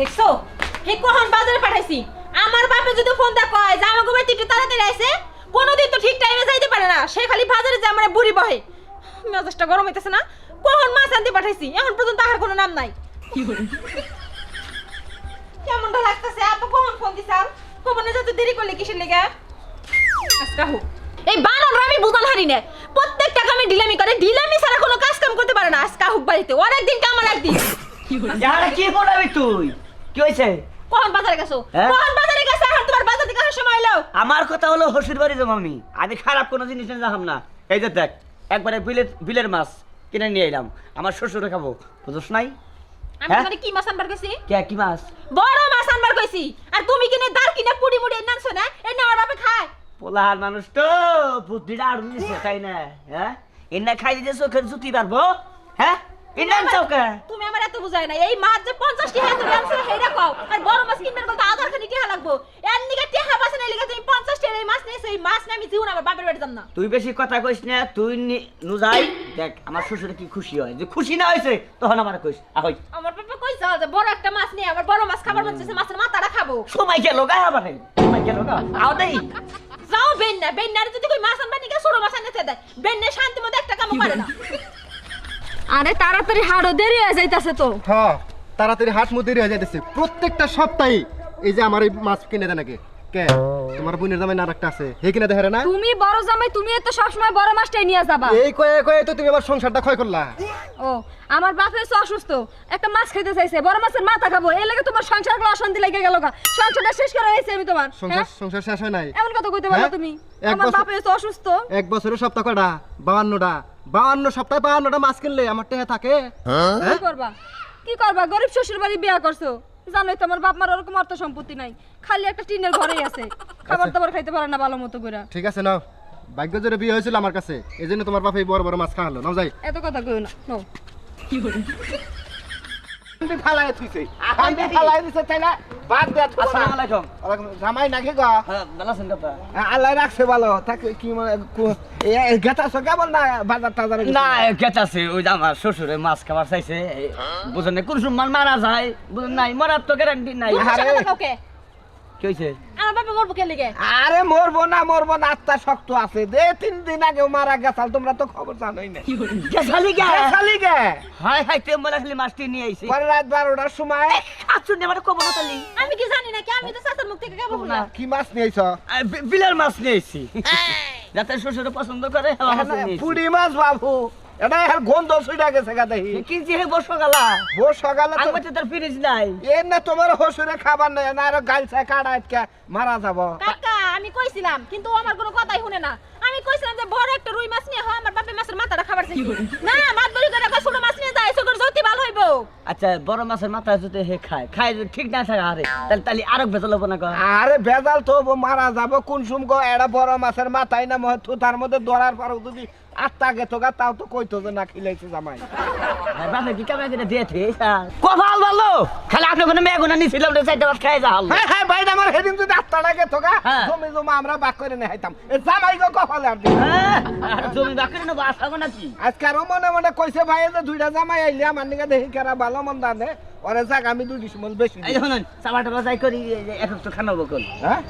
দেখছ? হে কখন বাজারে পাঠাইছি? আমার বাপে যদি ফোন দা কয় যে আমাকে বাড়িতে একটু তাড়াতাড়ি আইছে, কোনোদিন তো ঠিক টাইমে যাইতে পারে না। সে খালি বাজারে যে আমার বুড়ি বহে। মেজাজটা গরম হইতেছে না? কখন মাছ আনতে পাঠাইছি? এখন পর্যন্ত আর কোনো নাম নাই। কেমনটা লাগতেছে? আপু কখন ফোন দিছ আর? কখনো যত দেরি করলে কিসের লেগে? আজকা হোক। এই বানর আমি বুঝান হারি না। প্রত্যেকটা কামে ঢিলামি করে। ঢিলামি ছাড়া কোনো কাজ কাম করতে পারে না। আজকা হোক বাড়িতে। ওর একদিন কামার একদিন। ইয়ারা কি পড়াবি তুই? কি হয়েছে কখন বাজারে গেছো? বাজারে গেছো? এখন তোমার বাজার থেকে সময় এলো। আমার কথা হলো হসুর বাড়ি যাব আমি। আমি খারাপ কোনো জিনিস নিয়ে যাহাম না। এই যে দেখ একবারে বিলের বিলের মাছ কিনে নিয়ে এলাম। আমার শ্বশুরে খাব। বুঝোস নাই? আমি? তোমারে কি মাছ আনবার কইছি? কে কি মাছ? বড় মাছ আনবার কইছি। আর তুমি কিনে দাল কিনে পুড়ি মুড়ি এনে আনছো না? এনে আমার বাপে খায়। পোলাহার মানুষ তো বুদ্ধিটা আর তাই না? হ্যাঁ? এনে খাই দিতে চোখের জুতি পারব? হ্যাঁ? চৌকা। তুমি আমার এত বুঝাই না এই মাছ যে 50 টি হাতে আনছো হেডা কও আর বড় মাছ কিনবার বলতে আধার খানি টিহা লাগবো। এর নিকে টিহা বাসে না লিগে তুমি 50 টি এই মাছ এই মাছ না আমি জীবন আমার বাপের বাড়ি যাব না। তুই বেশি কথা কইস না তুই নুজাই দেখ আমার শ্বশুরে কি খুশি হয়। যে খুশি না হয়েছে তখন আমার কইস ahoj আমার বাপে কইছে যে বড় একটা মাছ নিয়ে আমার বড় মাছ খাবার মন চাইছে মাছের মাথাটা খাব। সময় গেল গা আবার সময় গেল গা। আও দেই। যাও বেন্না বেন্নারে যদি কই মাছ আনবা ছোট মাছ আনতে দেয় বেন্নে শান্তি মতো একটা কাম পারে না। আরে তাড়াতাড়ি হাড়ো দেরি হয়ে যাইতাছে তো। হ্যাঁ তাড়াতাড়ি হাট মধ্যে হয়ে যাইতেছে। প্রত্যেকটা সপ্তাহে এই যে আমার এই মাছ কিনে দেয় নাকি? কে? তোমার বোনের জামাই আর একটা আছে। হে কিনে দেখে না? তুমি বড় জামাই তুমি তো সবসময় বড় মাছটাই নিয়ে যাবা। এই কয়ে কয়ে তো তুমি আমার সংসারটা ক্ষয় করলা। ও আমার বাপ হয়েছে অসুস্থ। একটা মাছ খেতে চাইছে বড় মাছের মাথা খাব। এর লাগে তোমার সংসার অশান্তি লেগে গেল গা। সংসারটা শেষ করে হয়েছে আমি তোমার সংসার হ্যাঁ? সংসার শেষ হয় নাই। এমন কথা কইতে পারো হ্যাঁ? তুমি। আমার বাপ হয়েছে অসুস্থ। এক বছরের সপ্তাহ কয়টা বাউান্নটা বাউান্ন সপ্তাহে বাউান্নটা মাছ কিনলে আমার টেহে থাকে। কি করবা? কি করবা? গরিব শ্বশুর বাড়ি বিয়া করছ। জানোই তো আমার বাপ মার ওরকম অর্থ সম্পত্তি নাই। খালি একটা টিনের ঘরেই আছে। খাবার দাবার খাইতে পারে না ভালো মতো করে ঠিক আছে নাও। ভাগ্য জোরে বিয়ে হয়েছিল আমার কাছে। এই জন্য তোমার বাপে বড় বড় মাছ খাওয়ালো। নাও যাই। এত কথা কইও না। নাও। ফালাই থুইছে। আমি ফালাই দিছে তাই না বাদ দে না। আসসালামু আলাইকুম। জামাই নাকি গো? হ্যাঁ ভালো আছেন কথা আল্লাহ রাখছে ভালো। তাকে কি মানে গেতাছ কেমন না বাজার টাজার না গেতাছে ওই যে আমার শ্বশুরে মাছ খাবার চাইছে। বুঝলেন বুঝেন কোন সময় মারা যায় বুঝেন নাই মরার তো গ্যারান্টি নাই। তুমি আরে। কথা কাউকে কি হয়েছে আমার বাপে মরবো কে লেগে? আরে মরবো না মরবো না আত্মা শক্ত আছে। দে তিন দিন আগে মারা গেছাল তোমরা তো খবর জানোই না। গেছালি গে? গেছালি গে। হাই হাই তে খালি মাছটি নিয়ে আইছি। পরে রাত বারোটার সময় আচ্ছা নে আমার কবর তালি আমি কি জানি না কি আমি তো চাচার মুখ থেকে কেবল না। কি মাছ নিয়েছ বিলের মাছ নিয়ে আইছি। যাতে শ্বশুরে পছন্দ করে হ্যাঁ, মাছ নিয়ে পুরি মাছ বাবু। এটা আর গন্ধ সুইটা গেছে গা দেখি। কি যে হে বসো গালা ও সকালে তো আমার তার ফ্রিজ নাই। এর না তোমার হসুরে খাবার নাই না আর গালছে কাটা আটকে মারা যাব। কাকা আমি কইছিলাম কিন্তু আমার কোনো কথাই শুনে না। আমি কইছিলাম যে বড় একটা রুই মাছ নিয়ে হয় আমার বাপে মাছের মাথাটা খাবার চাইছি না মাছ বলি করে ছোট মাছ নিয়ে যায় ছোট জ্যোতি ভালো হইবো। আচ্ছা বড় মাছের মাথা যদি হে খায় খায় যদি ঠিক না থাকে আরে তাহলে তাহলে আরও বেতল হব না আরে বেজাল তো ও মারা যাব কোন সুম গো এড়া বড় মাছের মাথায় না মহ তার মধ্যে দরার পর যদি আত্মা গেতো গা তাও তো কইতো যে না খিলাইছে জামাই। বাপে কি কামে করে দিয়েছে কপাল ভালো খালি আপনি কোনো মেয়ে রে চাইতে ভাত খাই যা হ্যাঁ হ্যাঁ ভাই আমার সেদিন যদি আত্মাটা গেতো গা হ্যাঁ। জমি জমা আমরা বাক করে নেহাইতাম এ জামাই গো কপালে হ্যাঁ, জমি বাকরি নেব আসাবো নাকি? আজকে আরও মনে মনে কইছে ভাই যে দুইটা জামাই আইলি আমার নিকে দেখি কেরা ভালো মন দানে ওরে যাক আমি দুই ডিসিমল বেশি এই শুনুন চাবা টাবা যাই করি এক হ্যাঁ?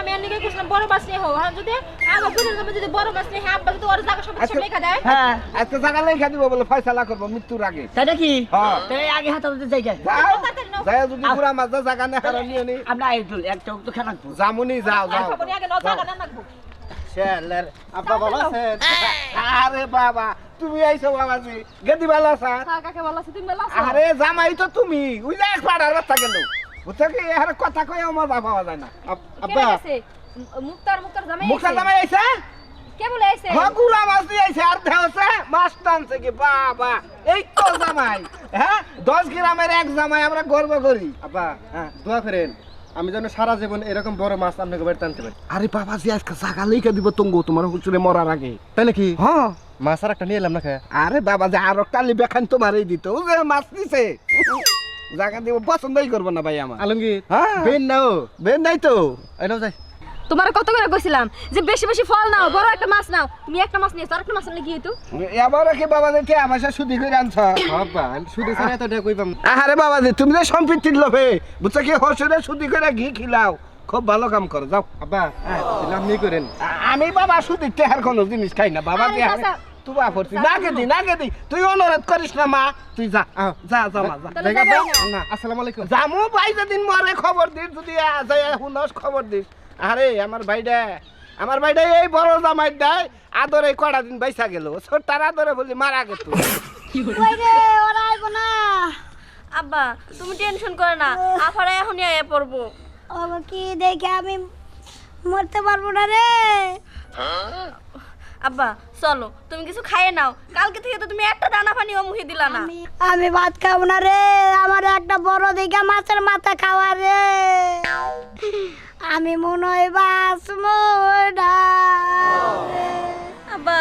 আমি আর নিকে কইছিলাম বড় মাছ নিয়ে হো আর যদি আমার বুঝে যাবে যদি বড় মাছ নিয়ে হ্যাঁ যদি ওর জায়গা সব আচ্ছা। লেখা দেয়। হ্যাঁ। আজকে জায়গা লেখা দিব বলে ফয়সালা করব মৃত্যুর আগে। তাই নাকি? হ্যাঁ। তাই আগে হাতে হাতে যাই যাই যাও। তাড়াতাড়ি নাও। যাই যদি পুরা মাছ জায়গা না আমরা একটু একটা তো জামুনি যাও যাও। আগে জায়গা না রাখব শেলের আব্বা ভালো আছেন? আরে বাবা তুমি আইছো বাবাজি। গেদি ভালো আছা? হ্যাঁ, কাকে ভালো আছে? তুমি ভালো আছো? আরে জামাই তো তুমি। এক পাড়ার বাচ্চা গেল বুঝছ কি? কথা কই আমার পাওয়া যায় না। কে মুক্তার মুক্তার জামাই আইছে? জামাই আইছে? কে বলে আইছে? হ্যাঁ মাছ দিয়ে আইছে। আর দেহছে মাছ টানছে কি? বাবা এই তো জামাই। হ্যাঁ দশ গ্রামের এক জামাই আমরা গর্ব করি। আব্বা হ্যাঁ দোয়া করেন। আমি যেন সারা জীবন এরকম বড় মাছ আপনাকে বাড়িতে আনতে পারি। আরে বাবা জি আজকে জাগা লেখা দিব তঙ্গু তোমার হুচুরে মরার আগে। তাই নাকি? হ্যাঁ। মাছ আর একটা নিয়ে এলাম না খায় আরে বাবা যে আর কালি বেখান তোমারই দিত। ও যে মাছ নিছে। জাগা দিব পছন্দই করব না ভাই আমার। আলমগীর। হ্যাঁ। বেন নাও বেন নাই তো। এই নাও যাই। তোমার কত করে কইছিলাম যে বেশি বেশি ফল নাও বড় একটা মাছ নাও। তুমি একটা মাছ নিয়েছো আর একটা মাছ কি হইতো? এবার কি বাবা দেখে আমার সাথে সুদি করে আনছ। বাবা আমি শুধু ছাড়া এত টাকা কইবাম আরে বাবা যে তুমি যে সম্পত্তির লোভে বুঝছ কি হসরে সুদি করে ঘি খিলাও। খুব ভালো কাম করো যাও। আব্বা তাহলে আপনি করেন। আমি বাবা সুদি টেহার কোনো জিনিস খাই না বাবা আরে যে। তুই করছি নাকে দি নাকে দি তুই অনুরোধ করিস না মা। তুই যা আহ। যা যা মা যা? না। আসসালামু আলাইকুম। জামু ভাই যেদিন মরে খবর দিস যদি আ- যাই শুনস খবর দিস। আরে আমার ভাইটা আমার ভাইটা এই বড় জামাই দেয় আদরে কটা দিন বাইসা গেল। ছোট্টার আদরে বলি মারা গেত আব্বা তুমি টেনশন করে না আফারা এখনই আয়া পড়ব। বাবা কি দেখে আমি মরতে পারব না রে? আব্বা চলো তুমি কিছু খাইয়ে নাও। কালকে থেকে তো তুমি একটা দানা পানিও মুখে দিলা না। আমি আমি ভাত খাব না রে। আমার একটা বড় দিঘা মাছের মাথা খাওয়া রে। আমি মনে হয় বাঁচবো না। আব্বা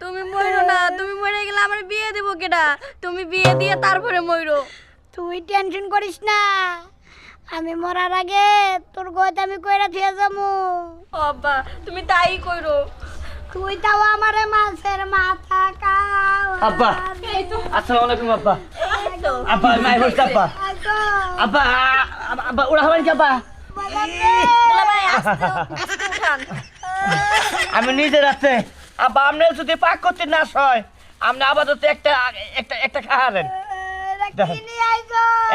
তুমি মইরো না তুমি মরে গেলে আমার বিয়ে দেবো কেডা? তুমি বিয়ে দিয়ে তারপরে মইরো তুই টেনশন করিস না আমি মরার আগে তোর গয়তে আমি কইরা থিয়ে যাব। আব্বা তুমি তাই কইরো। তুই তাও আমারে মাছের মাথা খাও আব্বা আসসালামু আলাইকুম আব্বা। আব্বা মাই হইছে আব্বা। আব্বা আব্বা ওরা হবেন কি আব্বা? আমি নিজে রাখছে আব্বা আপনার যদি পাক করতে না হয় আপনি আপাতত একটা একটা একটা দেখেন।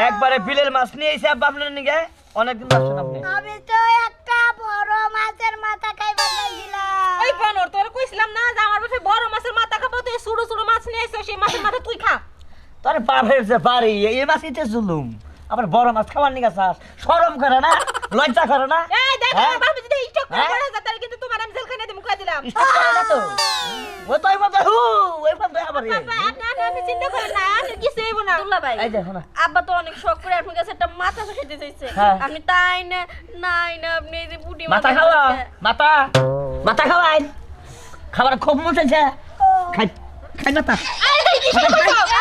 একবারে বিলের মাছ নিয়ে এসে আব্বা আপনার নিগে অনেকদিন আসছেন আপনি। আমি তো একটা বড় মাছের মাথা খাইবার চাইছিলাম। ওই বানর তোর কইছিলাম না যে আমার বাপে বড় মাছের মাথা খাব তুই ছোট ছোট মাছ নিয়ে এসে সেই মাছের মাথা তুই খা। তোর পার হয়েছে পারি এই মাছ জুলুম। আবার বড় মাছ খাবার নিগে চাস? সরম করে না? লজ্জা করে না? এই দেখ? আমার বাপে যদি স্টক করে তাহলে কিন্তু তোমার আমি জেলখানায় দিয়ে মুখা দিলাম। করে না তো? ও তো এবার হু আবার আপনি চিন্তা করেন না আপনি কিছু হইব না। দুলা ভাই এই দেখো না আব্বা তো অনেক শখ করে আপনার কাছে একটা মাথা খেতে চাইছে। হ্যাঁ। আপনি তাই না নাই না আপনি এই যে বুটি মাথা খাওয়া মাথা মাথা খাওয়াই। খাবার খুব মন চাইছে খাই মাথা। নই আমার আমার কি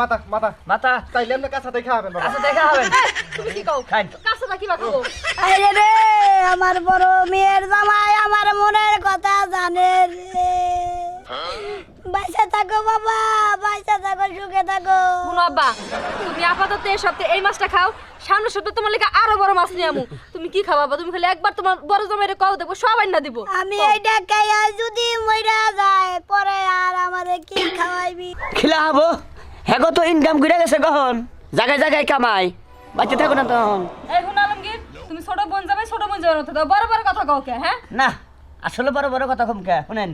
মাথা মাথা মাথা তাইলে আপনি কাঁচা দেখে খাবেন বাবা। দেখা হবেন তুমি কি কও? খাই কাছটা কি বা খাব? আরে রে আমার বড় মেয়ের জামাই। থাকো বাবা বাইসা থাকো সুখে থাকো। শুনো আব্বা তুমি আপাতত এই সপ্তাহে এই মাছটা খাও সামনের সপ্তাহে তোমার লেগে আরও বড় মাছ নিয়ে আমু। তুমি কি খাবা বাবা? তুমি খালি একবার তোমার বড় জমাইরে কও দেবো সব আইনা দিব। আমি এইটা খাইয়া যদি মইরা যায় পরে আর আমারে কি খাওয়াইবি? খিলা হব? হ্যাঁ তো ইনকাম করে গেছে কখন? জায়গায় জায়গায় কামাই। বাচ্চা থাকো না তখন। এই হুন আলমগীর তুমি ছোট বোন যাবে ছোট বোন যাবে না তো বড় বড় কথা কও কে হ্যাঁ? না আসলে বড় বড় কথা কম কে শুনেন।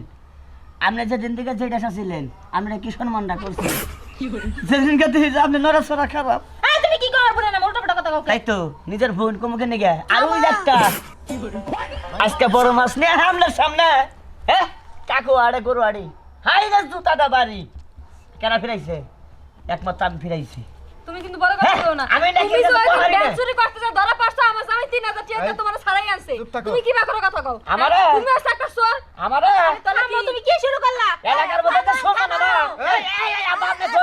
আপনি যেদিন থেকে যেটা চাচ্ছিলেন আপনি কি সম্মানটা করছেন যেদিনকে থেকে আপনি নড়াচড়া খারাপ। তুমি কি করার বলে না? মোটা মোটা কথা তাই তো নিজের বোন কমুকে নিগে আর ওই একটা আজকে বড় মাছ নিয়ে আপনার সামনে। হ্যাঁ কাকু আড়ে গরু আড়ি। হাই রে জুতাটা বাড়ি। কেন ফিরাইছে? একমাত্র আমি ফিরাইছি। তুমি কিন্তু বড় কথা হ্যাঁ, কও না আমি নাকি তুমি যে পাহাড়ি ব্যাংক। চুরি করতে যাও ধরা পারছ আমার স্বামী তিন হাজার টাকা দিয়ে তোমার ছাড়াই আনছে তুমি কি করে কথা কও আমারে? হ্যাঁ? তুমি হচ্ছে একটা চোর আমারে তাহলে আম্মা, কি তুমি কি শুরু করলা এলাকার মধ্যে তো শোকা না এই এই এই আবার আপনি তো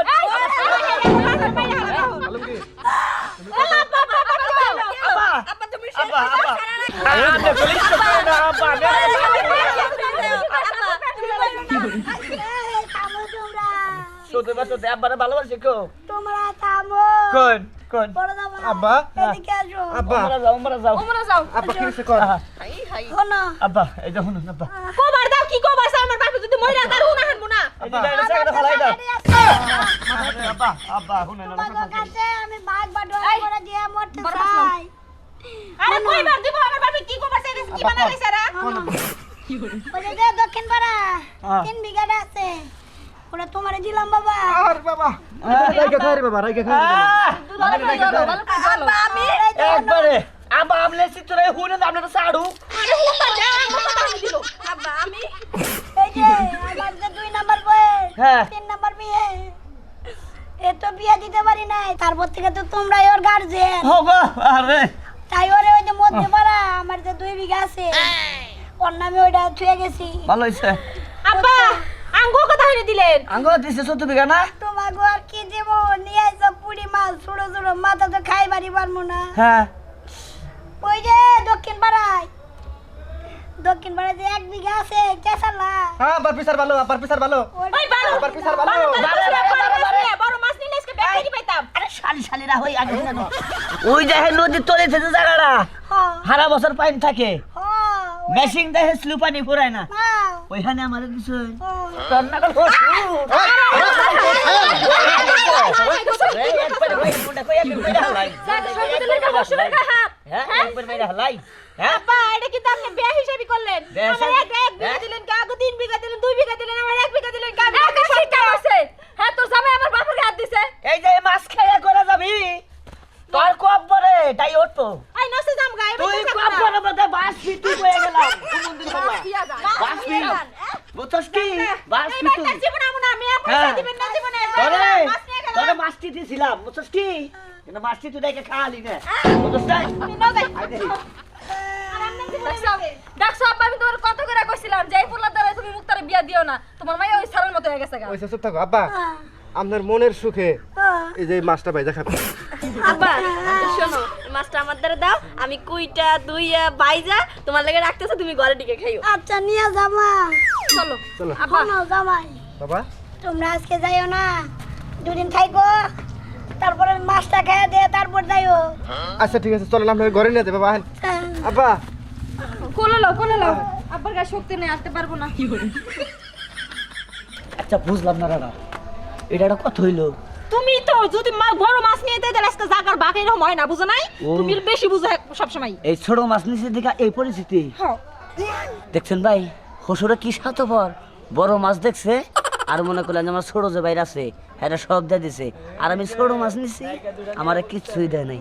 আব্বারে ভালোবাসি থামো কোন কোন আব্বা আব্বা আমরা যাও ওমরা যাও আব্বা কি হইছে কর আহা, শোনো আব্বা এই দেখুন আব্বা কবার দাও কি কবার আমার বাপে যদি মইরা তার উনা হানবো না এই যে গাইলে সাইডে ফলাই দাও আব্বা আব্বা শুনেন তোমার কাছে আমি ভাগ বাটোয়ারা করে দিয়ে মরতে চাই আরে কইবার দিব আমার বাপে কি কবার চাইছে কি বানা গেছে রা ওই দক্ষিণ পাড়া। তিন বিঘাটা আছে ওটা তোমারে দিলাম বাবা। আর বাবা রাইকে খাই রে বাবা রাইকে খাই আমি একবারে আব্বা আমলে চিত্রে হুনে আপনার সাড়ু। আরে যা আমি দিল। আব্বা আমি এই যে আমার যে দুই নাম্বার বয়স হ্যাঁ। তিন নাম্বার বিয়ে। এ তো বিয়ে দিতে পারি নাই তারপর থেকে তো তোমরাই ওর গার্জেন হোগো আরে। তাই ওরে ওই যে মধ্যে পাড়া আমার যে দুই বিঘা আছে ওর নামে ওইটা ছুঁয়ে গেছি। ভালো আব্বা আঙ্গো কথা হইরে দিলেন আঙ্গ দিছে চোদ্দ বিঘা না তোমাকে আর কি দেবো নিয়ে আইসো পুরি মাছ ছোট ছোট মাথা তো খাইবারই পারব না হ্যাঁ ওই যে দক্ষিণ পাড়ায় দক্ষিণ পাড়ায় যে এক বিঘা আছে কেসালা হ্যাঁ আবার পিসার ভালো আবার পিসার ভালো ওই বারো আবার পিসার ভালো বড় মাছ নিলে আজকে কেজি পাইতাম আরে শালি শালিরা হই আগে শুনে ওই দেখে নদীর তলে থেকে জায়গাটা হ্যাঁ সারা বছর পানি থাকে হ্যাঁ মেশিন দেখে স্লু পানি ফুরায় না হ্যাঁ ওইখানে আমাদের কিছু হ্যাঁ? রান্না করব আব্বা এটা কিন্তু আপনি বিয়া হিসাবই করলেন বিয়া আমার হিসাব- এক এক বিঘা হ্যাঁ? দিলেন কাগো তিন বিঘা দিলেন দুই বিঘা দিলেন আমার এক বিঘা দিলেন কাগো একটা শিক্ষা হইছে হ্যাঁ তোর জামাই আমার বাপের হাত দিছে এই যে মাছ খাইয়া করে যাবি তোর কব বরে তাই উঠবো আই নসে জাম গায় তুই কব বরে বদে বাস ফিটি হয়ে গেলাম মন্দির হল্লা দিয়া যায় বাস ফিট বুঝছস কি বাস এইবার ফিট তার জীবন আমু না আমি আপনি হ্যাঁ। দিবেন না জীবনে তোরে মাছ নিয়ে বুঝছস কি? কিন্তু মাছটি তুই? দেখে। খাওয়ালি না বুঝছস আব্বা আমি তোমার কত করে কইছিলাম যে এই পোলার দ্বারা তুমি মুক্তারে বিয়া দিও না। তোমার মাইয়া ওই সারের মতো হয়ে গেছে ওই চুপ থাকো আব্বা আপনার মনের সুখে এই যে মাছটা পাই দেখাবো আব্বা শোনো মাছটা আমার দ্বারা দাও আমি কুইটা দুইয়া বাইজা তোমার লাগে রাখতেছে তুমি ঘরে দিকে খাইও। আচ্ছা নিয়ে জামা চলো। চলো। আব্বা। জামাই বাবা। তোমরা আজকে যাইও না? দুদিন থাইকো তারপরে মাছটা খেয়ে দিয়ে তারপর যাইও। আচ্ছা ঠিক আছে চলো আপনার ঘরে নিয়ে যাবে বাহেন। হ্যাঁ। আব্বা। কোলে লও কোলে লও। আব্বার গায়ে শক্তি নেই আসতে পারব না। আচ্ছা বুঝলাম না দাদা এটা একটা কথা হইল। তুমি তো যদি মা- বড় মাছ নিয়ে দেয় তাহলে আজকে জাগার এরকম হয় না বুঝো নাই? তুমি বেশি বুঝো সব সময় এই ছোট মাছ নিচে দিকে এই পরিস্থিতি। হ্যাঁ। দেখছেন ভাই হসুরা কি স্বার্থপর। বড় মাছ দেখছে আর মনে করলেন যে আমার ছোট যে বাইর আছে, এটা সব দিয়ে দিছে। আর আমি ছোট মাছ নিছি, আমার কিচ্ছুই দেয় নাই।